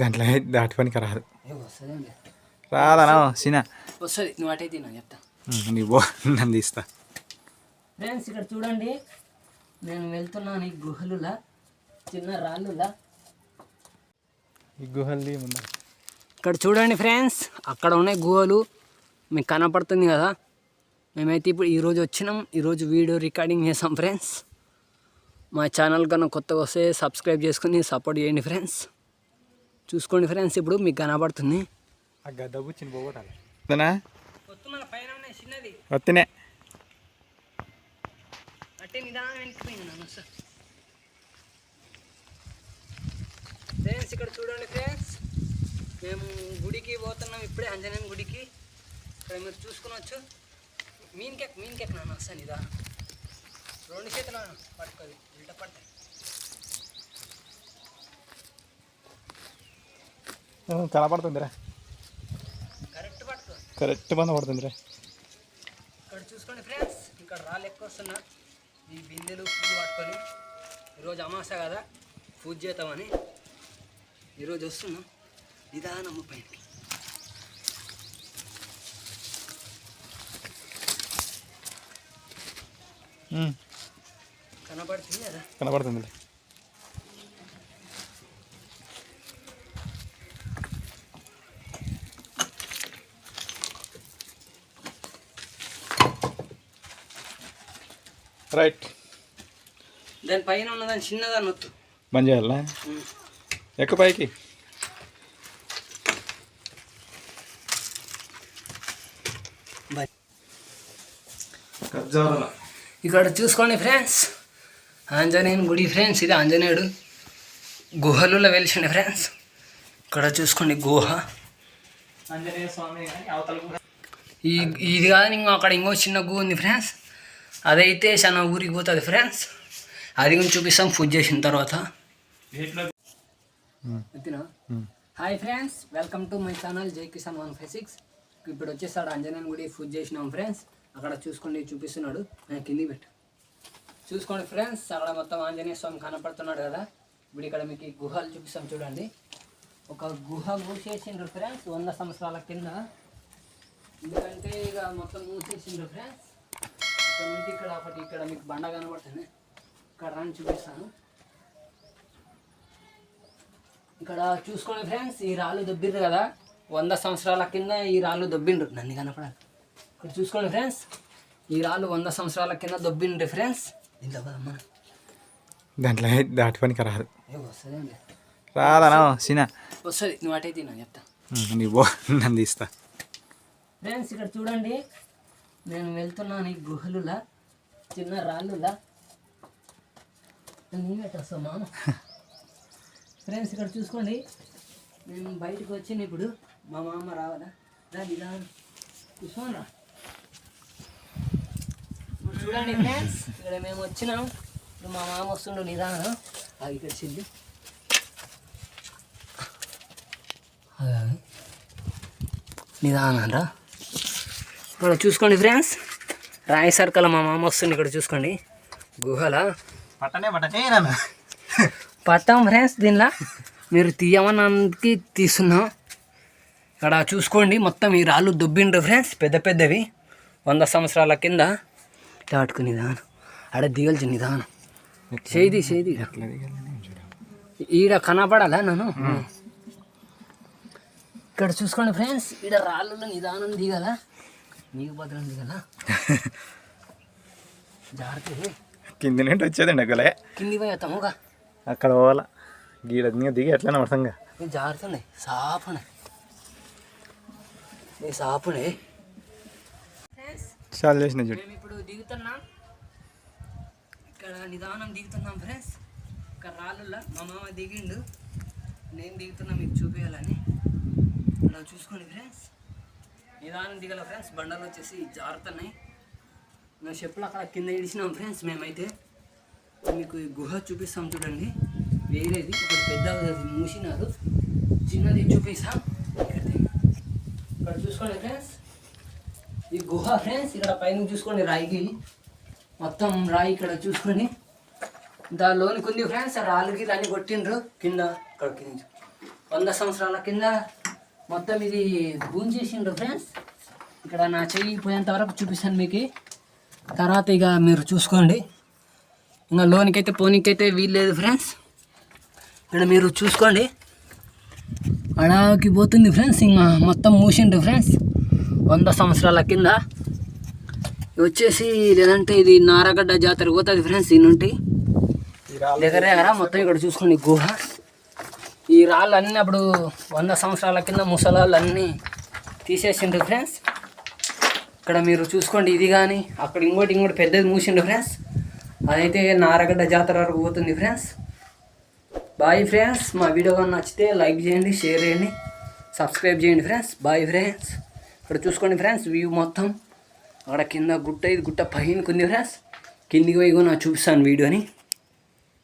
దాంట్లో దాటుకోనికి రాదు. రాదనా సినా. వస్తుంది. నువ్వు అటే తిన్నా చెప్తా. నీ బో నన్ను తీస్తా. ఫ్రెండ్స్ ఇక్కడ చూడండి. నేను వెళ్తున్నాను ఈ గుహలులా చిన్న రాళ్ళులా. ఈ గుహల్ది ముందు? ఇక్కడ చూడండి ఫ్రెండ్స్ అక్కడ ఉన్నాయి గుహలు. మీకు కనపడుతుంది కదా. మేమైతే ఇప్పుడు ఈరోజు వచ్చినాం. ఈరోజు వీడియో రికార్డింగ్ చేసాం ఫ్రెండ్స్. మా ఛానల్ కన్నా కొత్తగా వస్తే సబ్స్క్రైబ్ చేసుకుని సపోర్ట్ చేయండి ఫ్రెండ్స్. చూసుకోండి ఫ్రెండ్స్ ఇప్పుడు మీకు కనపడుతుంది ఆ గద్ద కూర్చుని పోగొట్టాలి. వద్దనా? పైన చిన్నది. వత్తనే. అట్టే నిదానం వెనక్కిపోయింది సార్ ఫ్రెండ్స్ ఇక్కడ చూడండి ఫ్రెండ్స్. మేము గుడికి పోతున్నాం ఇప్పుడే ఆంజనేయం గుడికి. ఇక్కడ మీరు చూసుకునొచ్చు మీన్ కేక్ మీన్ కేక్ నాన్న వస్తాను ఇదా రెండు చేతులు పట్టుకోది ఉల్ట పడతాయి కరెక్ట్ పట్టుకో కరెక్ట్ బంద పడుతుందిరా. ఇక్కడ చూసుకోండి ఫ్రెండ్స్ ఇక్కడ రాళ్ళు ఎక్కువ వస్తున్నా ఈ బిందెలు పూలు పట్టుకొని ఈరోజు అమాస కదా పూజ చేద్దామని ఈరోజు వస్తున్నాం. నిదానమ్మ పైకి కనపడుతుంది? కదా కనపడుతుంది రైట్ దాని పైన ఉన్నదాన్ని చిన్నదాన్ని వద్దు బంద్ చేయాలా? ఎక్క పైకి. ఇక్కడ చూసుకోండి ఫ్రెండ్స్. ఆంజనేయుని గుడి ఫ్రెండ్స్ ఇది ఆంజనేయుడు గుహలలో వెలిసిండే ఫ్రెండ్స్. ఇక్కడ చూసుకోండి గుహ. ఆంజనేయ స్వామి అవతల ఈ ఇది కాదు ఇంకో అక్కడ ఇంకో చిన్న గుహ ఉంది ఫ్రెండ్స్. అదైతే చాలా ఊరికి పోతుంది ఫ్రెండ్స్. అది కూడా చూపిస్తాం పూజ చేసిన తర్వాత. Hi friends welcome to my channel జై కిసాన్ వన్ ఫైవ్ సిక్స్ ఇప్పుడు వచ్చేసాడు ఆంజనేయుని గుడి పూజ చేసినాం ఫ్రెండ్స్ అక్కడ చూసుకోండి చూపిస్తున్నాడు. నేను కింది పెట్టు. చూసుకోండి ఫ్రెండ్స్ అక్కడ మొత్తం ఆంజనేయ స్వామి కనపడుతున్నాడు కదా. ఇప్పుడు ఇక్కడ మీకు ఈ గుహలు చూపిస్తాం చూడండి. ఒక గుహ మూసేసిండ్రు ఫ్రెండ్స్ వంద సంవత్సరాల కింద. ఎందుకంటే ఇక మొత్తం మూసేసిండ్రు ఫ్రెండ్స్ ఇక్కడ నుంచి ఇక్కడ ఒకటి ఇక్కడ మీకు బండ కనబడుతుంది. ఇక్కడ రాని చూపిస్తాను. ఇక్కడ చూసుకోండి ఫ్రెండ్స్ ఈ రాళ్ళు దొబ్బిండ్రు కదా? వంద సంవత్సరాల కింద ఈ రాళ్ళు దొబ్బిండ్రు. నన్ను కనపడాలి. ఇక్కడ చూసుకోండి ఫ్రెండ్స్ ఈ రాళ్ళు వంద సంవత్సరాల కింద దొబ్బిండ్రు ఫ్రెండ్స్. దీంట్లో పదమ్మా దాంట్లో దాటుకోనికి రాదు. ఏ వస్తుందండి రాదనా? సినా. వస్తుంది. నువ్వు అటే తిన్నా చెప్తా. నీ నన్ను తీస్తా. ఫ్రెండ్స్ ఇక్కడ చూడండి. నేను వెళ్తున్నాను ఈ గుహలులా చిన్న రాళ్ళులా. నీవెట్టొస్తావు మామ. ఫ్రెండ్స్ ఇక్కడ చూసుకోండి. నేను బయటకు వచ్చిన ఇప్పుడు మా మామ రావాలా? దాని ఇలా. చూసుకోనరా ఇప్పుడు చూడండి ఫ్రెండ్స్ ఇక్కడ మేము వచ్చినాం. ఇప్పుడు మా మామ వస్తుండు నిదానం. అది ఇక్కడ చెల్లి. నిదానం రా ఇక్కడ చూసుకోండి ఫ్రెండ్స్. రాయి సర్కల్ మా మామ వస్తుంది ఇక్కడ చూసుకోండి. గుహల. పట్టనే పట్టనే పట్టాం ఫ్రెండ్స్ దీనిలో. మీరు తీయమన్నందుకు తీస్తున్నాం. ఇక్కడ చూసుకోండి మొత్తం ఈ రాళ్ళు దొబ్బిండ్రు ఫ్రెండ్స్ పెద్ద పెద్దవి. వంద సంవత్సరాల కింద. దాటుకుని నిదానం. ఆడ దిగల్చి నిదానం. చేది చేది ఈడ కనపడాలా నన్ను? ఇక్కడ చూసుకోండి ఫ్రెండ్స్ ఈడ రాళ్ళలో నిదానం దిగాల? నీకు భద్రం దిగాల జాగ్రత్త కింది నుండి వచ్చేదండి అక్కలే కింది పోయి వస్తాముగా అక్కడ పోవాలా? గీడ దిగి ఎట్లా పడతాంగా నేను జాగ్రత్త సాపునే. నీ సాపునే. చాలా చేసిన చూడు. ఇప్పుడు దిగుతున్నాం. ఇక్కడ నిదానం దిగుతున్నాం ఫ్రెండ్స్. ఇక్కడ రాళ్ళల్లో మా మామ దిగిండు. నేను దిగుతున్నా మీకు చూపించాలని ఇలా చూసుకోండి ఫ్రెండ్స్. నిదానం దిగల ఫ్రెండ్స్ బండలు వచ్చేసి జారుతున్నాయి నా చెప్పులు అక్కడ కింద ఇడిచినాం ఫ్రెండ్స్ మేమైతే. మీకు ఈ గుహ చూపిస్తాం చూడండి. వేరేది ఒకటి పెద్దది మూసినారు. చిన్నది చూపిస్తాం. ఇక్కడ ఇక్కడ చూసుకోండి ఫ్రెండ్స్. ఈ గుహ ఫ్రెండ్స్ ఇక్కడ పైన చూసుకోండి రాయికి. మొత్తం రాయి ఇక్కడ చూసుకొని. దానిలోనికి ఉంది ఫ్రెండ్స్ ఆ రాళ్ళకి దాన్ని కొట్టిండ్రు. కింద ఇక్కడ కింద. వంద సంవత్సరాల కింద మొత్తం ఇది భూమి చేసిండ్రు ఫ్రెండ్స్ ఇక్కడ నా చెయ్యి పోయేంత వరకు చూపిస్తాను మీకు. తర్వాత ఇక మీరు చూసుకోండి. ఇంకా లోనికైతే పోనీకైతే వీల్లేదు ఫ్రెండ్స్ ఇక్కడ మీరు చూసుకోండి. అడాకి పోతుంది ఫ్రెండ్స్ ఇంకా మొత్తం మూసిండు ఫ్రెండ్స్ వంద సంవత్సరాల కింద. వచ్చేసి లేదంటే ఇది నారగడ్డ జాతర పోతుంది ఫ్రెండ్స్ దీని నుండి. దగ్గర దగ్గర మొత్తం ఇక్కడ చూసుకోండి గుహ. ఈ రాళ్ళు అన్నీ అప్పుడు వంద సంవత్సరాల కింద ముసలాళ్ళు అన్నీ తీసేసిండ్రు ఫ్రెండ్స్ ఇక్కడ మీరు చూసుకోండి ఇది కానీ అక్కడ ఇంకోటి ఇంకోటి పెద్దది మూసిండు ఫ్రెండ్స్ అదైతే నారగడ్డ జాతర వరకు పోతుంది ఫ్రెండ్స్ బాయ్ ఫ్రెండ్స్ మా వీడియో కానీ నచ్చితే లైక్ చేయండి షేర్ చేయండి సబ్స్క్రైబ్ చేయండి ఫ్రెండ్స్ బాయ్ ఫ్రెండ్స్ ఇక్కడ చూసుకోండి ఫ్రెండ్స్ వ్యూ మొత్తం. అక్కడ కింద గుట్ట ఇది గుట్ట పైనకి ఉంది ఫ్రెండ్స్ కిందికి పోయి కూడా చూపిస్తాను వీడియోని.